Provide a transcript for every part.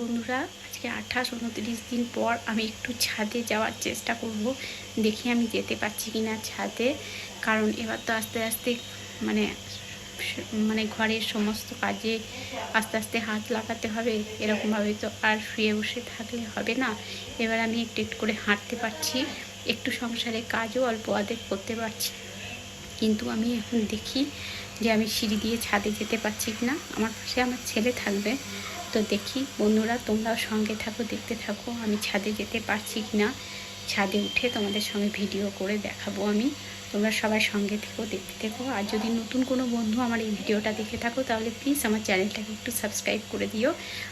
বন্ধুরা, আজকে আঠাশ উনত্রিশ দিন পর আমি একটু ছাদে যাওয়ার চেষ্টা করব। দেখি আমি যেতে পারছি কি না ছাদে, কারণ এবার তো আস্তে আস্তে মানে মানে ঘরের সমস্ত কাজে আস্তে আস্তে হাত লাগাতে হবে, এরকমভাবে তো আর শুয়ে বসে থাকলে হবে না। এবার আমি একটু একটু করে হাঁটতে পারছি, একটু সংসারে কাজও অল্প অর্ধেক করতে পারছি। কিন্তু আমি এখন দেখি যে আমি সিঁড়ি দিয়ে ছাদে যেতে পারছি কি না আমার পাশে আমার ছেলে থাকবে। তো দেখি, বন্ধুরা, তোমরাও সঙ্গে থাকো, দেখতে থাকো, আমি ছাদে যেতে পারছি কি না ছাদে উঠে তোমাদের সঙ্গে ভিডিও করে দেখাবো আমি। তোমরা সবাই সঙ্গে থেকো, দেখতে থেকো। আর যদি নতুন কোনো বন্ধু আমার এই ভিডিওটা দেখে থাকো, তাহলে প্লিজ আমার চ্যানেলটাকে একটু সাবস্ক্রাইব করে দিও।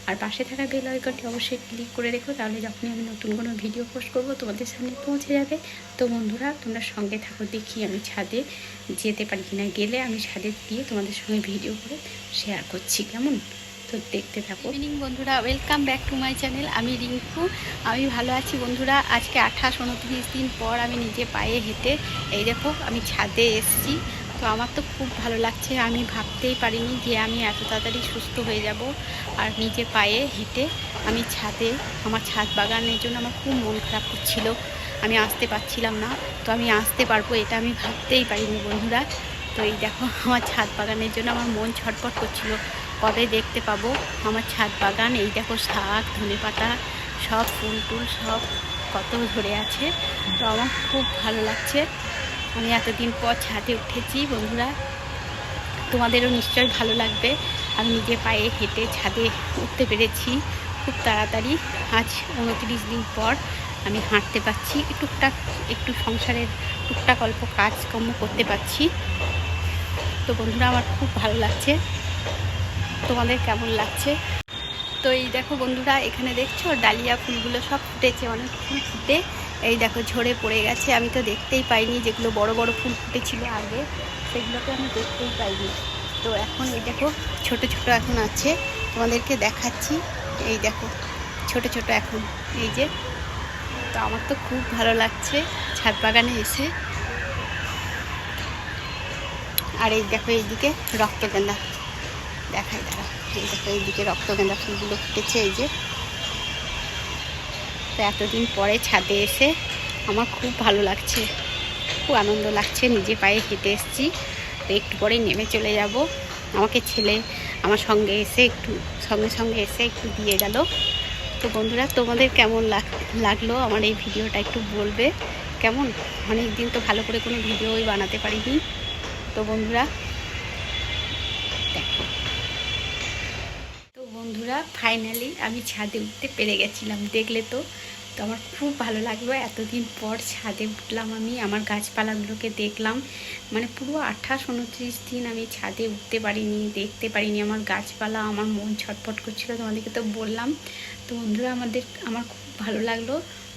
আর পাশে থাকা বেল আইকনটি অবশ্যই ক্লিক করে রেখো, তাহলে যখনই আমি নতুন কোনো ভিডিও পোস্ট করব, তোমাদের সামনে পৌঁছে যাবে। তো বন্ধুরা, তোমরা সঙ্গে থাকো, দেখি আমি ছাদে যেতে পারি কিনা। গেলে আমি ছাদে দিয়ে তোমাদের সঙ্গে ভিডিও করে শেয়ার করছি, কেমন? তো দেখতে থাকো। ইভিনিং বন্ধুরা। Welcome back to my channel আমি রিঙ্কু। আমি ভালো আছি, বন্ধুরা। আজকে আঠাশ উনত্রিশ দিন পর আমি নিজে পায়ে হেঁটে, এই দেখো, আমি ছাদে এসেছি। তো আমার তো খুব ভালো লাগছে। আমি ভাবতেই পারিনি যে আমি এত তাড়াতাড়ি সুস্থ হয়ে যাব আর নিজে পায়ে হেঁটে আমি ছাদে, আমার ছাদ বাগানের জন্য আমার খুব মন খারাপ করছিল। আমি আসতে পারছিলাম না। তো আমি আসতে পারব এটা আমি ভাবতেই পারিনি, বন্ধুরা। তো এই দেখো, আমার ছাদ বাগানের জন্য আমার মন ছটফট করছিল। কবে দেখতে পাবো। আমার ছাদ বাগান, এই দেখো শাক, ধনে পাতা, সব ফুল টুল সব কত ধরে আছে। তো আমার খুব ভালো লাগছে। আমি এতদিন পর ছাদে উঠেছি, বন্ধুরা। তোমাদেরও নিশ্চয়ই ভালো লাগবে। আমি নিজে পায়ে হেঁটে ছাদে উঠতে পেরেছি খুব তাড়াতাড়ি। আজ উনত্রিশ দিন পর আমি হাঁটতে পারছি। টুকটাক, একটু সংসারের টুকটাক অল্প কাজকর্ম করতে পারছি। তো বন্ধুরা, আমার খুব ভালো লাগছে। তোমাদের কেমন লাগছে? তো এই দেখো বন্ধুরা, এখানে দেখছ ডালিয়া ফুলগুলো সব ফুটেছে, অনেক ফুল ফুটে। এই দেখো ঝরে পড়ে গেছে, আমি তো দেখতেই পাইনি যেগুলো বড় বড় ফুল ফুটেছিল আগে, সেগুলোকে আমি দেখতেই পাইনি। তো এখন এই দেখো ছোট ছোট এখন আছে, তোমাদেরকে দেখাচ্ছি। এই দেখো ছোট ছোট এখন, এই যে। তো আমার তো খুব ভালো লাগছে ছাদ বাগানে এসে। আর এই দেখো এইদিকে রক্তগেন্দা দেখাই দাঁড়া এই দেখো এইদিকে রক্তগেন্দা ফুলগুলো ফুটেছে, এই যে। তো এতদিন পরে ছাদে এসে আমার খুব ভালো লাগছে, খুব আনন্দ লাগছে, নিজে পায়ে হেঁটে এসেছি। তো একটু পরেই নেমে চলে যাব। আমাকে ছেলে আমার সঙ্গে এসে একটু, সঙ্গে সঙ্গে এসে একটু দিয়ে গেল। তো বন্ধুরা, তোমাদের কেমন লাগ- লাগল আমার এই ভিডিওটা একটু বলবে? কেমন? অনেক দিন তো ভালো করে কোনো ভিডিওই বানাতে পারিনি। তো বন্ধুরা দেখো তো বন্ধুরা ফাইনালি আমি ছাদে উঠতে পেরে গেছিলাম। দেখলে তো তো আমার খুব ভালো লাগল। এতদিন পর ছাদে উঠলাম আমি, আমার গাছপালাগুলোকে দেখলাম। মানে পুরো আঠাশ উনত্রিশ দিন আমি ছাদে উঠতে পারিনি, দেখতে পারিনি। আমার গাছপালা, আমার মন ছটফট করছিল, তোমাদেরকে তো বললাম। তো বন্ধুরা, আমাদের, আমার খুব ভালো লাগল।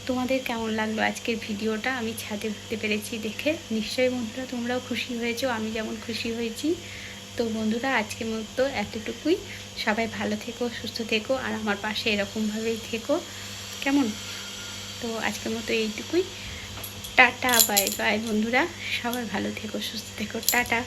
তোমাদের কেমন লাগল আজকের ভিডিওটা? আমি ছাদে উঠতে পেরেছি দেখে। নিশ্চয়ই বন্ধুরা, তোমরাও খুশি হয়েছো, আমি যেমন খুশি হয়েছি। তো বন্ধুরা, আজকের মতো এতটুকুই। সবাই ভালো থেকো, সুস্থ থেকো, আর আমার পাশে এরকমভাবেই থেকো। কেমন? তো আজকের মতো এইটুকুই। টাটা, বাই বাই বন্ধুরা। সবাই ভালো থেকো, সুস্থ থেকো। টাটা।